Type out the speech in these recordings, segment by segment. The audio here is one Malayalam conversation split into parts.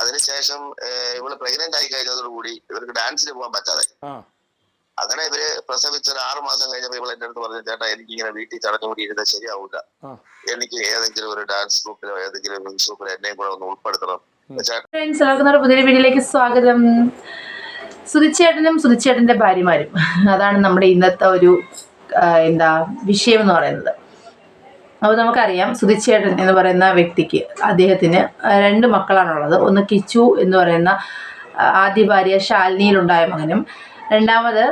അതിനുശേഷം ഇവൾ പ്രഗ്നന്റ് ആയി കഴിഞ്ഞതോടുകൂടി ഇവർക്ക് ഡാൻസിന് പോകാൻ പറ്റാതെ. ആ. അങ്ങനെ ഇവർ പ്രസവിച്ച ഒരു ആറു മാസം കഴിഞ്ഞപ്പോ ഇവൾ എന്റെ അടുത്ത് പറഞ്ഞു ചേട്ടാ എനിക്ക് ഇങ്ങനെ വീട്ടിൽ ചടഞ്ഞുകൂടി ഇരുന്നാൽ ശരിയാവില്ല എനിക്ക് ഏതെങ്കിലും ഒരു ഡാൻസ് ഗ്രൂപ്പിലോ ഏതെങ്കിലും ഒരു ഗ്രൂപ്പിലോ എന്നെയും കൂടെ ഒന്ന് ഉൾപ്പെടുത്തണം. ചേട്ടാ ഫ്രണ്ട്സ് എല്ലാവർക്കും പുതിയ വീഡിയോയിലേക്ക് സ്വാഗതം. സുധിച്ചേട്ടനും സുധിച്ചേട്ടന്റെ ഭാര്യമാരും. അതാണ് നമ്മുടെ ഇന്നത്തെ ഒരു എന്താ വിഷയം എന്ന് പറയുന്നത്. അപ്പോൾ നമുക്കറിയാം സുധിച്ചേട്ടൻ എന്ന് പറയുന്ന വ്യക്തിക്ക് അദ്ദേഹത്തിന് രണ്ട് മക്കളാണുള്ളത്. ഒന്ന് കിച്ചു എന്ന് പറയുന്ന ആദ്യ ഭാര്യ ശാലിനിയിലുണ്ടായ മകനും രണ്ടാമത്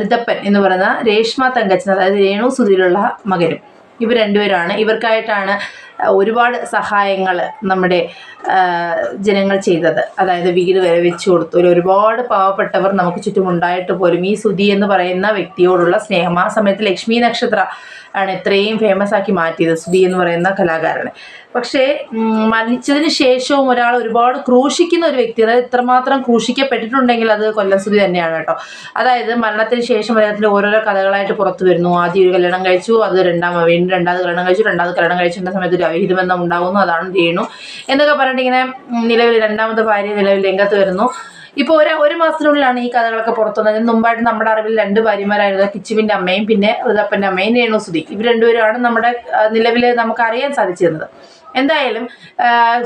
റിതപ്പൻ എന്ന് പറയുന്ന രേഷ്മ തങ്കച്ചൻ അതായത് രേണു സുധിയിലുള്ള മകനും. ഇവർ രണ്ടുപേരാണ്. ഇവർക്കായിട്ടാണ് ഒരുപാട് സഹായങ്ങൾ നമ്മുടെ ജനങ്ങൾ ചെയ്തത്. അതായത് വീട് വരെ വെച്ചു കൊടുത്തു. ഒരുപാട് പാവപ്പെട്ടവർ നമുക്ക് ചുറ്റും ഉണ്ടായിട്ട് പോലും ഈ സുധി എന്ന് പറയുന്ന വ്യക്തിയോടുള്ള സ്നേഹം. ആ സമയത്ത് ലക്ഷ്മി നക്ഷത്ര ആണ് ഇത്രയും ഫേമസ് ആക്കി മാറ്റിയത് സുധി എന്ന് പറയുന്ന കലാകാരനെ. പക്ഷേ മരിച്ചതിന് ശേഷവും ഒരാൾ ഒരുപാട് ക്രൂശിക്കുന്ന ഒരു വ്യക്തി അതായത് ഇത്രമാത്രം ക്രൂശിക്കപ്പെട്ടിട്ടുണ്ടെങ്കിൽ അത് കൊല്ലസ്തുതി തന്നെയാണ് കേട്ടോ. അതായത് മരണത്തിന് ശേഷം അദ്ദേഹത്തിന്റെ ഓരോരോ കഥകളായിട്ട് പുറത്തു വരുന്നു. ആദ്യം ഒരു കല്യാണം കഴിച്ചു അത് രണ്ടാം വീണ്ടും രണ്ടാമത് കല്യാണം കഴിച്ചു രണ്ടാമത് കല്യാണം കഴിച്ചിട്ട സമയത്ത് ഒരു അവിഹിത ബന്ധം ഉണ്ടാകുന്നു അതാണ് ചെയ്യുന്നു എന്നൊക്കെ പറഞ്ഞിട്ട് ഇങ്ങനെ നിലവിൽ രണ്ടാമത്തെ ഭാര്യ നിലവിൽ രംഗത്ത് വരുന്നു. ഇപ്പോൾ ഒരു ഒരു മാസത്തിനുള്ളിലാണ് ഈ കഥകളൊക്കെ പുറത്തു വന്നത്. മുമ്പായിട്ട് നമ്മുടെ അറിവിൽ രണ്ട് ഭാര്യമാരായിരുന്നു കിച്ചുവിന്റെ അമ്മയും പിന്നെ ഋതപ്പന്റെ അമ്മയും രേണു സുധി ഇവർ രണ്ടുപേരുമാണ് നമ്മുടെ നിലവിൽ നമുക്ക് അറിയാൻ സാധിച്ചിരുന്നത്. എന്തായാലും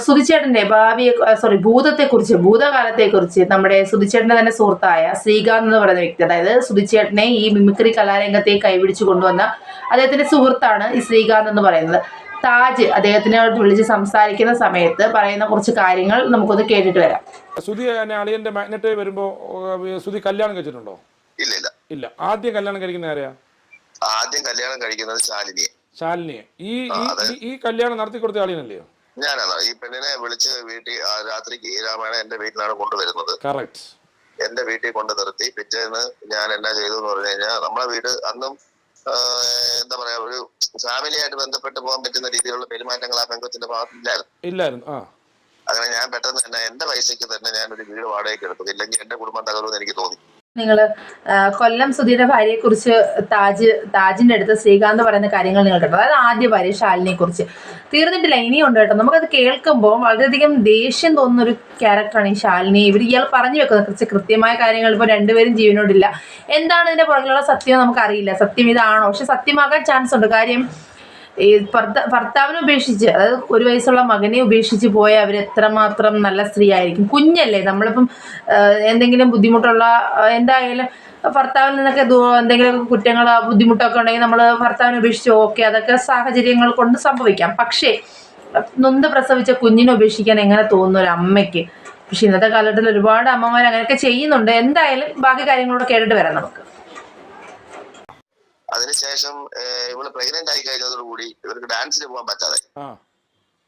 സുധിച്ചേട്ടന്റെ ഭാവിയെ സോറി ഭൂതത്തെക്കുറിച്ച് ഭൂതകാലത്തെക്കുറിച്ച് നമ്മുടെ സുധിച്ചേട്ടന്റെ തന്നെ സുഹൃത്തായ ശ്രീകാന്ത് എന്ന് പറയുന്ന വ്യക്തി അതായത് സുധിച്ചേട്ടനെ ഈ മിമിക്രി കലാരംഗത്തെ കൈപിടിച്ചു കൊണ്ടുവന്ന അദ്ദേഹത്തിന്റെ സുഹൃത്താണ് ഈ ശ്രീകാന്ത് എന്ന് പറയുന്നത്. താജ് അദ്ദേഹത്തിനോട് വിളിച്ച് സംസാരിക്കുന്ന സമയത്ത് പറയുന്ന കുറച്ച് കാര്യങ്ങൾ നമുക്കൊന്ന് കേട്ടിട്ട് വരാം. സുധി എന്നെ അളിയന്റെ മാഗ്നറ്റ് വരുമ്പോ സുധി കല്യാണം കഴിച്ചിട്ടുണ്ടോ? ഇല്ല ഇല്ല. ഇല്ല ആദ്യം കല്യാണം കഴിക്കുന്ന ആരെയാ? ആദ്യം കല്യാണം കഴിക്കുന്നത് ശാലിനിയെ. ശാലിനിയെ. ഈ ഈ- കല്യാണം നടത്തി കൊടുത്ത ആളിനല്ലേ ഞാനാണ് ഈ പെണ്ണിനെ വിളിച്ച് വീട്ടിൽ രാത്രി രാത്രിക്ക് ഈ രാമായണം എന്റെ വീട്ടിലാണ് കൊണ്ടുവരുന്നത്. കറക്റ്റ് എന്റെ വീട്ടിൽ കൊണ്ട് നിർത്തി പിറ്റേന്ന് ഞാൻ എന്നാ ചെയ്തു എന്ന് പറഞ്ഞു കഴിഞ്ഞാൽ നമ്മളെ വീട് അന്നും എന്താ പറയാ ഒരു ഫാമിലി ആയിട്ട് ബന്ധപ്പെട്ട് പോകാൻ പറ്റുന്ന രീതിയിലുള്ള പെരുമാറ്റങ്ങൾ ആ പെങ്കൊച്ചിന്റെ ഭാഗത്തില്ലായിരുന്നു ഇല്ലായിരുന്നു അങ്ങനെ ഞാൻ പെട്ടെന്ന് തന്നെ എന്റെ പൈസക്ക് തന്നെ ഞാൻ ഒരു വീട് വാടകയ്ക്ക് എടുത്തു. ഇല്ലെങ്കിൽ എന്റെ കുടുംബം തകരുമെന്ന് എനിക്ക് തോന്നി. നിങ്ങൾ കൊല്ലം സുധിയുടെ ഭാര്യയെക്കുറിച്ച് താജ് താജിന്റെ അടുത്ത് ശ്രീകാന്ത് പറയുന്ന കാര്യങ്ങൾ നിങ്ങൾ കേട്ടോ. അതായത് ആദ്യ ഭാര്യ ശാലിനെ കുറിച്ച് തീർന്നിട്ടില്ല ഇനിയും ഉണ്ട് കേട്ടോ. നമുക്കത് കേൾക്കുമ്പോൾ വളരെയധികം ദേഷ്യം തോന്നുന്ന ഒരു ക്യാരക്ടറാണ് ഈ ശാലിനി. ഇവർ ഇയാൾ പറഞ്ഞു വെക്കുന്നത് കുറച്ച് കൃത്യമായ കാര്യങ്ങൾ ഇപ്പോൾ രണ്ടുപേരും ജീവനോടില്ല. എന്താണ് ഇതിന്റെ പുറകിലുള്ള സത്യം നമുക്കറിയില്ല. സത്യം ഇതാണോ? പക്ഷെ സത്യമാകാൻ ചാൻസ് ഉണ്ട്. കാര്യം ഈ ഭർത്ത ഭർത്താവിനെ ഉപേക്ഷിച്ച് അതായത് ഒരു വയസ്സുള്ള മകനെ ഉപേക്ഷിച്ച് പോയ അവർ എത്രമാത്രം നല്ല സ്ത്രീ ആയിരിക്കും കുഞ്ഞല്ലേ നമ്മളിപ്പം എന്തെങ്കിലും ബുദ്ധിമുട്ടുള്ള എന്തായാലും ഭർത്താവിൽ നിന്നൊക്കെ എന്തെങ്കിലും കുറ്റങ്ങൾ ബുദ്ധിമുട്ടൊക്കെ ഉണ്ടെങ്കിൽ നമ്മൾ ഭർത്താവിനെ ഉപേക്ഷിച്ച് ഓക്കെ അതൊക്കെ സാഹചര്യങ്ങൾ കൊണ്ട് സംഭവിക്കാം. പക്ഷേ നൊന്ത് പ്രസവിച്ച കുഞ്ഞിനെ ഉപേക്ഷിക്കാൻ എങ്ങനെ തോന്നുന്നു ഒരു അമ്മയ്ക്ക്? പക്ഷെ ഇന്നത്തെ കാലഘട്ടത്തിൽ ഒരുപാട് അമ്മമാർ അങ്ങനെയൊക്കെ ചെയ്യുന്നുണ്ട്. എന്തായാലും ബാക്കി കാര്യങ്ങളോട് കേട്ടിട്ട് വരാം നമുക്ക്. അതിനുശേഷം ഇവൾ പ്രഗ്നന്റ് ആയി കഴിഞ്ഞതോടുകൂടി ഇവർക്ക് ഡാൻസിന് പോകാൻ പറ്റാതെ.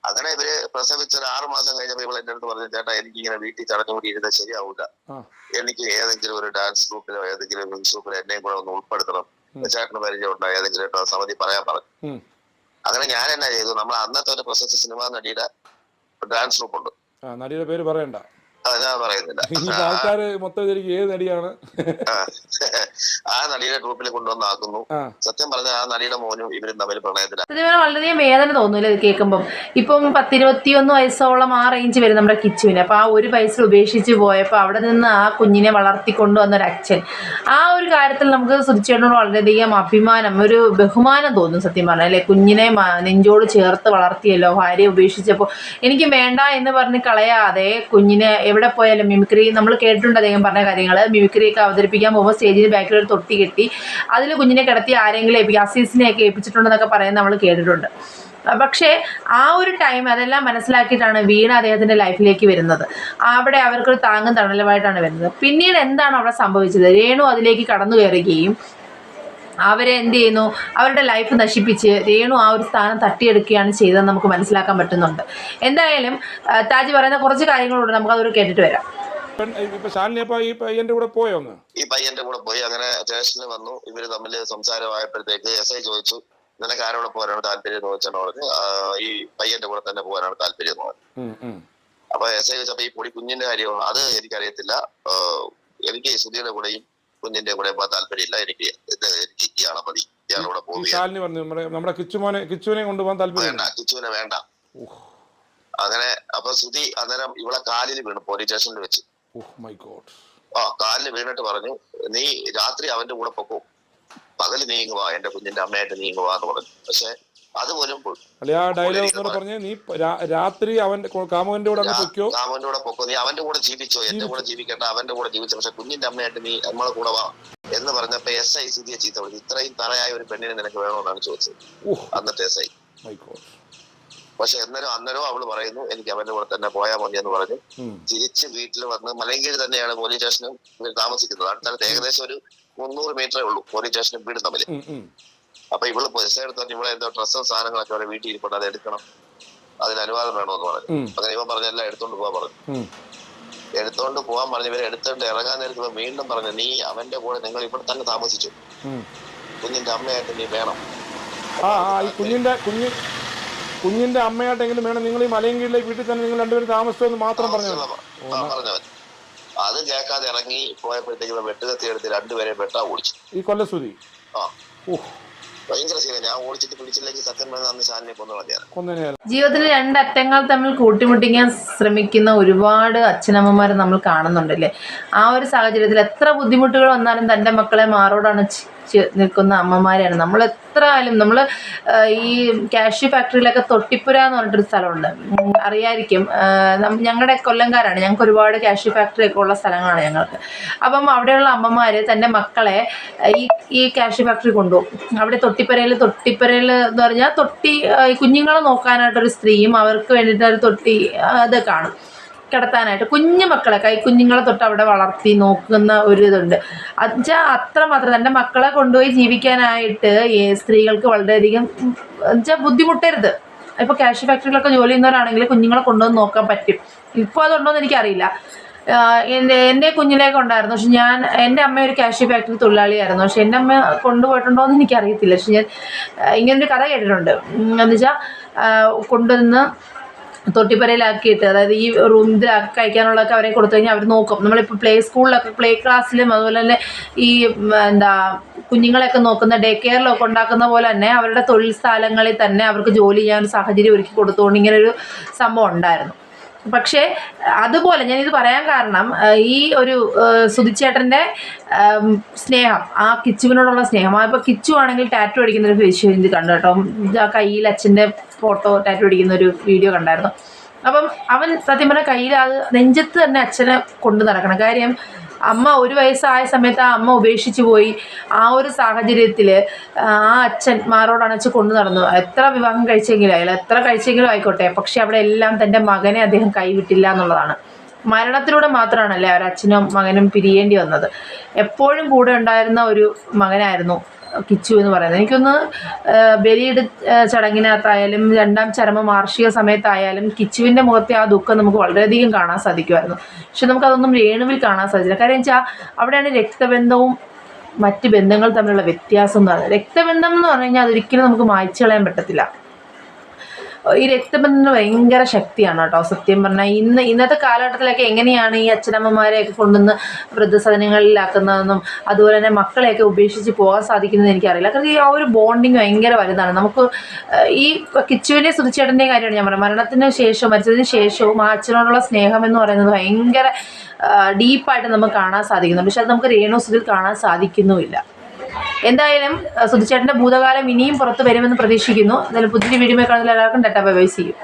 അങ്ങനെ ഇവർ പ്രസവിച്ച ഒരു ആറു മാസം കഴിഞ്ഞപ്പോ ഇവൾ എന്റെ അടുത്ത് പറഞ്ഞു ചേട്ടാ എനിക്ക് ഇങ്ങനെ വീട്ടിൽ തടഞ്ഞുകൂടി ഇരുന്നാൽ ശരിയാവില്ല ആ. എനിക്ക് ഏതെങ്കിലും ഒരു ഡാൻസ് ഗ്രൂപ്പിലോ ഏതെങ്കിലും ഗ്രൂപ്പിലോ എന്നെയും കൂടെ ഒന്ന് ഉൾപ്പെടുത്തണം. ചേട്ടന് പരിചയം ഉണ്ടോ? ഏതെങ്കിലും സമിതി പറയാൻ പറഞ്ഞു. അങ്ങനെ ഞാൻ എന്നാ ചെയ്തു? നമ്മൾ അന്നത്തെ ഒരു പ്രശസ്ത സിനിമ നടിയുടെ ഡാൻസ് ഗ്രൂപ്പ് ഉണ്ട്. നടിയുടെ പേര് പറയണ്ട. ആൾക്കാര് മൊത്തം വിചാരിക്കും ഏത് നടിയാണ്? ആ. ആ നടിയുടെ ഗ്രൂപ്പിൽ കൊണ്ടുവന്നാക്കുന്നു സത്യം പറഞ്ഞ ആ നടിയുടെ മോനും ഇവരും തമ്മിൽ പ്രണയത്തിലാണ് സത്യം പറഞ്ഞാൽ വളരെയധികം വേദന തോന്നൂല ഇത് കേൾക്കുമ്പം. ഇപ്പം പത്തിരുപത്തിയൊന്ന് വയസ്സോളം ആ റേഞ്ച് വരും നമ്മുടെ കിച്ചുവിന്. അപ്പൊ ആ ഒരു വയസ്സിൽ ഉപേക്ഷിച്ച് പോയപ്പോൾ അവിടെ നിന്ന് ആ കുഞ്ഞിനെ വളർത്തി കൊണ്ടുവന്ന ഒരു അച്ഛൻ. ആ ഒരു കാര്യത്തിൽ നമുക്ക് സുധിച്ചേട്ടനോട് വളരെയധികം അഭിമാനം ഒരു ബഹുമാനം തോന്നും സത്യം പറഞ്ഞാൽ അല്ലെ? കുഞ്ഞിനെ നെഞ്ചോട് ചേർത്ത് വളർത്തിയല്ലോ ഭാര്യയെ ഉപേക്ഷിച്ചപ്പോൾ എനിക്ക് വേണ്ട എന്ന് പറഞ്ഞ് കളയാതെ കുഞ്ഞിനെ എവിടെ പോയാലും മിമിക്രി നമ്മൾ കേട്ടിട്ടുണ്ട് അദ്ദേഹം പറഞ്ഞ കാര്യങ്ങൾ മിമിക്രിയൊക്കെ അവതരിപ്പിക്കാൻ പോകുമ്പോൾ സ്റ്റേജിന് ബാക്കിൽ ഒരു തൊട്ടി കെട്ടി അതിൽ കുഞ്ഞിനെ കിടത്തി ആരെങ്കിലും ഏൽപ്പിക്കും അസീസിനെയൊക്കെ ഏൽപ്പിച്ചിട്ടുണ്ടെന്നൊക്കെ പറയുന്നത് നമ്മൾ കേട്ടിട്ടുണ്ട്. പക്ഷേ ആ ഒരു ടൈം അതെല്ലാം മനസ്സിലാക്കിയിട്ടാണ് വീണ അദ്ദേഹത്തിന്റെ ലൈഫിലേക്ക് വരുന്നത്. അവിടെ അവർക്കൊരു താങ്ങും തണലുമായിട്ടാണ് വരുന്നത്. പിന്നീട് എന്താണ് അവിടെ സംഭവിച്ചത്? രേണു അതിലേക്ക് കടന്നു കയറുകയും അവരെ എന്ത് ചെയ്യുന്നു? അവരുടെ ലൈഫ് നശിപ്പിച്ച് രേണു ആ ഒരു സ്ഥാനം തട്ടിയെടുക്കുകയാണ് ചെയ്തതെന്ന് നമുക്ക് മനസ്സിലാക്കാൻ പറ്റുന്നുണ്ട്. എന്തായാലും താജി പറയുന്ന കുറച്ച് കാര്യങ്ങളുണ്ട് നമുക്കതൊരു കേട്ടിട്ട് വരാം. ഈ പയ്യന്റെ കൂടെ പോയോ ഈ പയ്യന്റെ കൂടെ പോയി. അങ്ങനെ സ്റ്റേഷനിൽ വന്നു. ഇവർ തമ്മിൽ സംസാരമായപ്പോഴത്തേക്ക് എസ് ഐ ചോദിച്ചു നിനക്ക് ആരോടെ പോകാനാണ് താല്പര്യം? എന്ന് പറഞ്ഞു. ഈ പയ്യന്റെ കൂടെ തന്നെ പോകാനാണ് താല്പര്യം എന്ന് പറഞ്ഞു. അപ്പൊ എസ് ഐ ചോദിച്ചപ്പോ ഈ പൊടി കുഞ്ഞിന്റെ കാര്യമാണ് അത് എനിക്കറിയത്തില്ല. എനിക്ക് സുധിയുടെ കൂടെയും കുഞ്ഞിന്റെ കൂടെ താല്പര്യമില്ല. എനിക്ക് എനിക്ക് ഇയാളെ മതി. ഇയാളൂടെ പോകുന്നത് ശാലിനി പറഞ്ഞു നമ്മുടെ നമ്മുടെ കിച്ചുമോനെ കിച്ചുവിനെ കൊണ്ടുപോകാൻ താല്പര്യം വേണ്ട കിച്ചുവിനെ വേണ്ട. അങ്ങനെ അപ്പൊ സുധി അന്നേരം ഇവളെ കാലിൽ വീണു പോലീസ് സ്റ്റേഷനിൽ വെച്ച്. ഓഹ് മൈ ഗോഡ് ആ കാലിൽ വീണിട്ട് പറഞ്ഞു നീ രാത്രി അവന്റെ കൂടെ പൊക്കോ. പകൽ നീങ്ങുവാ എന്റെ കുഞ്ഞിന്റെ അമ്മയായിട്ട് നീങ്ങുവാന്ന് എന്ന് പറഞ്ഞു. പക്ഷെ അതുപോലും പോയി. അല്ലെ ആ ഡയലോഗ് എന്നോട് പറഞ്ഞ് നീ രാത്രി അവൻ കാമുകന്റെ കൂടെ പൊക്കോ പൊയ്ക്കോ? കൂടെ പൊക്കോ. നീ അവന്റെ കൂടെ ജീവിച്ചോ? എന്റെ കൂടെ ജീവിക്കണ്ട. അവന്റെ കൂടെ ജീവിച്ചോ. പക്ഷെ കുഞ്ഞിന്റെ അമ്മയായിട്ട് നീ നമ്മളെ കൂടെ വാ എന്ന് പറഞ്ഞപ്പോ എസ് ഐ സുധിയെ ചീത്ത വിളിച്ചു. ഇത്രയും തറയായ ഒരു പെണ്ണിനെ നിനക്ക് വേണമെന്നാണ് ചോദിച്ചത്. അന്നത്തെ എസ് ഐ പക്ഷെ അന്നേരം അന്നേരം അവൾ പറയുന്നു എനിക്ക് അവന്റെ കൂടെ തന്നെ പോയാൽ മതി എന്ന് പറഞ്ഞു. തിരിച്ച് വീട്ടിൽ വന്ന് മലയങ്കീഴ് തന്നെയാണ് പോലീസ് സ്റ്റേഷനും താമസിക്കുന്നത്. അടുത്തടുത്ത് ഏകദേശം ഒരു മുന്നൂറ് മീറ്ററേ ഉള്ളൂ പോലീസ് സ്റ്റേഷനും വീടും തമ്മിൽ. അപ്പൊ ഇവൾ പൈസ ഇവിടെ എന്തോ ഡ്രസ്സും സാധനങ്ങളൊക്കെ അവരെ വീട്ടിൽ ഇരിപ്പുണ്ട് അത് എടുക്കണം. അതിന് അനുവാദം വേണമെന്ന് പറഞ്ഞു. അങ്ങനെ ഇവൻ പറഞ്ഞ എല്ലാം എടുത്തോണ്ട് പോവാൻ പറഞ്ഞു. എടുത്തോണ്ട് പോവാൻ പറഞ്ഞു ഇവരെ എടുത്തോണ്ട് ഇറങ്ങാൻ നേരത്ത് ഇവൻ വീണ്ടും പറഞ്ഞു നീ അവന്റെ കൂടെ നിങ്ങൾ ഇവിടെ തന്നെ താമസിച്ചു. കുഞ്ഞിന്റെ അമ്മയായിട്ട് നീ വേണം. ആ ആ ഈ കുഞ്ഞിന്റെ കുഞ്ഞ് കുഞ്ഞിന്റെ അമ്മയായിട്ടെങ്കിലും വേണം നിങ്ങൾ ഈ മലയും കീഴിലേക്ക് വീട്ടിൽ തന്നെ നിങ്ങൾ രണ്ടുപേരും താമസിച്ചതെന്ന് മാത്രം പറഞ്ഞു പറഞ്ഞവൻ അത് കേൾക്കാതെ ഇറങ്ങി പോയപ്പോഴത്തേക്ക് വെട്ടുകത്തി എടുത്ത് രണ്ടുപേരെ വെട്ടാ ഓടിച്ചു. ഈ കൊല്ലസുതി? ആ. ഓഹ് ഭയങ്കര രണ്ട് അറ്റങ്ങൾ ഓടിച്ചിട്ട് പിടിച്ചില്ലെങ്കിൽ സത്യം പറഞ്ഞാൽ അന്ന് കൊന്നു ജീവിതത്തിൽ രണ്ടറ്റങ്ങൾ തമ്മിൽ കൂട്ടിമുട്ടിക്കാൻ ശ്രമിക്കുന്ന ഒരുപാട് അച്ഛനമ്മമാരെ നമ്മൾ കാണുന്നുണ്ടല്ലേ? ആ ഒരു സാഹചര്യത്തിൽ എത്ര ബുദ്ധിമുട്ടുകൾ വന്നാലും തന്റെ മക്കളെ മാറോടാണ് നിൽക്കുന്ന അമ്മമാരെയാണ് നമ്മൾ എത്ര ആയാലും നമ്മൾ ഈ കാഷ്യൂ ഫാക്ടറിയിലൊക്കെ തൊട്ടിപ്പുര എന്ന് പറഞ്ഞിട്ടൊരു സ്ഥലമുണ്ട്. അറിയായിരിക്കും. ഞങ്ങളുടെ കൊല്ലംകാരാണ്. ഞങ്ങൾക്ക് ഒരുപാട് കാഷ്യൂ ഫാക്ടറി ഒക്കെ ഉള്ള സ്ഥലങ്ങളാണ് ഞങ്ങൾക്ക്. അപ്പം അവിടെയുള്ള അമ്മമാർ തന്റെ മക്കളെ ഈ ഈ കാഷ്യൂ ഫാക്ടറി കൊണ്ടുപോകും. അവിടെ തൊട്ടിപ്പുരയിൽ തൊട്ടിപ്പുരയിൽ എന്ന് പറഞ്ഞാൽ തൊട്ടി കുഞ്ഞുങ്ങളെ നോക്കാനായിട്ടൊരു സ്ത്രീയും അവർക്ക് വേണ്ടിയിട്ട് ഒരു തൊട്ടി അത് കാണും. കിടത്താനായിട്ട് കുഞ്ഞു മക്കളെ കൈ കുഞ്ഞുങ്ങളെ തൊട്ട് അവിടെ വളർത്തി നോക്കുന്ന ഒരു ഇതുണ്ട്. എന്നുവെച്ചാൽ അത്രമാത്രം തന്റെ മക്കളെ കൊണ്ടുപോയി ജീവിക്കാനായിട്ട് സ്ത്രീകൾക്ക് വളരെയധികം എന്നുവെച്ചാൽ ബുദ്ധിമുട്ടരുത്. ഇപ്പോൾ കാഷ് ഫാക്ടറികളൊക്കെ ജോലി ചെയ്യുന്നവരാണെങ്കിൽ കുഞ്ഞുങ്ങളെ കൊണ്ടുവന്ന് നോക്കാൻ പറ്റും. ഇപ്പോൾ അതുണ്ടോയെന്ന് എനിക്കറിയില്ല. എന്റെ എന്റെ കുഞ്ഞിലേക്ക് ഉണ്ടായിരുന്നു. പക്ഷെ ഞാൻ എന്റെ അമ്മ ഒരു കാഷ്യൂ ഫാക്ടറി തൊഴിലാളിയായിരുന്നു. പക്ഷെ എന്റെ അമ്മ കൊണ്ടുപോയിട്ടുണ്ടോ എന്ന് എനിക്കറിയത്തില്ല. പക്ഷെ ഞാൻ ഇങ്ങനൊരു കഥ കേട്ടിട്ടുണ്ട്. എന്ന് വെച്ചാൽ കൊണ്ടുവന്ന് തൊട്ടിപ്പരയിലാക്കിയിട്ട് അതായത് ഈ റൂം ഇതിലാക്കി കഴിക്കാനുള്ളതൊക്കെ അവരെ കൊടുത്തു കഴിഞ്ഞാൽ അവർ നോക്കും. നമ്മളിപ്പോൾ പ്ലേ സ്കൂളിലൊക്കെ പ്ലേ ക്ലാസ്സിലും അതുപോലെ തന്നെ ഈ എന്താ കുഞ്ഞുങ്ങളെയൊക്കെ നോക്കുന്ന ഡേ കെയറിലൊക്കെ ഉണ്ടാക്കുന്ന പോലെ തന്നെ അവരുടെ തൊഴിൽ സ്ഥലങ്ങളിൽ തന്നെ അവർക്ക് ജോലി ചെയ്യാൻ സാഹചര്യം ഒരുക്കി കൊടുത്തുകൊണ്ട് ഇങ്ങനെ ഒരു സംഭവം ഉണ്ടായിരുന്നു. പക്ഷേ അതുപോലെ ഞാനിത് പറയാൻ കാരണം ഈ ഒരു സുധിച്ചേട്ടന്റെ സ്നേഹം ആ കിച്ചുവിനോടുള്ള സ്നേഹം. ആ ഇപ്പോൾ കിച്ചു ആണെങ്കിൽ ടാറ്റു അടിക്കുന്ന ഒരു വിഷയം ഇത് കണ്ടു കേട്ടോ. ആ കയ്യിൽ അച്ഛന്റെ ഫോട്ടോ ടാറ്റു അടിക്കുന്ന ഒരു വീഡിയോ കണ്ടായിരുന്നു. അപ്പം അവൻ സത്യം പറഞ്ഞാൽ കയ്യിൽ അത് നെഞ്ചത്ത് തന്നെ അച്ഛനെ കൊണ്ടു നടക്കണം. കാര്യം അമ്മ ഒരു വയസ്സായ സമയത്ത് ആ അമ്മ ഉപേക്ഷിച്ചു പോയി. ആ ഒരു സാഹചര്യത്തിൽ ആ അച്ഛൻ മാറോടണച്ച് കൊണ്ടു നടന്നു. എത്ര വിവാഹം കഴിച്ചെങ്കിലും ആയാലും എത്ര കഴിച്ചെങ്കിലും ആയിക്കോട്ടെ പക്ഷെ അവിടെ എല്ലാം തന്റെ മകനെ അദ്ദേഹം കൈവിട്ടില്ല എന്നുള്ളതാണ്. മരണത്തിലൂടെ മാത്രമാണല്ലേ അവർ അച്ഛനും മകനും പിരിയേണ്ടി വന്നത്. എപ്പോഴും കൂടെ ഉണ്ടായിരുന്ന ഒരു മകനായിരുന്നു കിച്ചു എന്ന് പറയുന്നത്. എനിക്കൊന്ന് ബലിയുടെ ചടങ്ങിനകത്തായാലും രണ്ടാം ചരമ വാർഷിക സമയത്തായാലും കിച്ചുവിന്റെ മുഖത്തെ ആ ദുഃഖം നമുക്ക് വളരെയധികം കാണാൻ സാധിക്കുമായിരുന്നു. പക്ഷെ നമുക്കതൊന്നും രേണുവിൽ കാണാൻ സാധിച്ചില്ല. കാര്യം വെച്ചാൽ അവിടെയാണ് രക്തബന്ധവും മറ്റ് ബന്ധങ്ങൾ തമ്മിലുള്ള വ്യത്യാസം എന്ന് പറയുന്നത്. രക്തബന്ധം എന്ന് പറഞ്ഞു കഴിഞ്ഞാൽ അതൊരിക്കലും നമുക്ക് മായ്ച്ചു കളയാൻ പറ്റത്തില്ല. ഈ രക്തബന്ധനം ഭയങ്കര ശക്തിയാണ് കേട്ടോ സത്യം പറഞ്ഞാൽ. ഇന്ന് ഇന്നത്തെ കാലഘട്ടത്തിലൊക്കെ എങ്ങനെയാണ് ഈ അച്ഛനമ്മമാരെയൊക്കെ കൊണ്ടുവന്ന് വൃദ്ധസദനങ്ങളിലാക്കുന്നതെന്നും അതുപോലെ തന്നെ മക്കളെയൊക്കെ ഉപേക്ഷിച്ച് പോകാൻ സാധിക്കുന്നതെന്ന് എനിക്കറിയില്ല. കാരണം ആ ഒരു ബോണ്ടിങ് ഭയങ്കര വലുതാണ്. നമുക്ക് ഈ കിച്ചുവിന്റെ സുധിച്ചേട്ടന്റെയും കാര്യമാണ് ഞാൻ പറയുന്നത് മരണത്തിന് ശേഷവും മരിച്ചതിന് ശേഷവും ആ അച്ഛനോടുള്ള സ്നേഹം എന്ന് പറയുന്നത് ഭയങ്കര ഡീപ്പായിട്ട് നമുക്ക് കാണാൻ സാധിക്കുന്നുണ്ട് പക്ഷെ അത് നമുക്ക് രേണു സുധിൽ കാണാൻ സാധിക്കുന്നുമില്ല. എന്തായാലും സുധിച്ചേട്ടന്റെ ഭൂതകാലം ഇനിയും പുറത്ത് വരുമെന്ന് പ്രതീക്ഷിക്കുന്നു. എന്തായാലും പുതിയ വീഡിയോ കാണുന്ന എല്ലാവർക്കും ഡാറ്റാ ബൈ ബൈ ചെയ്യും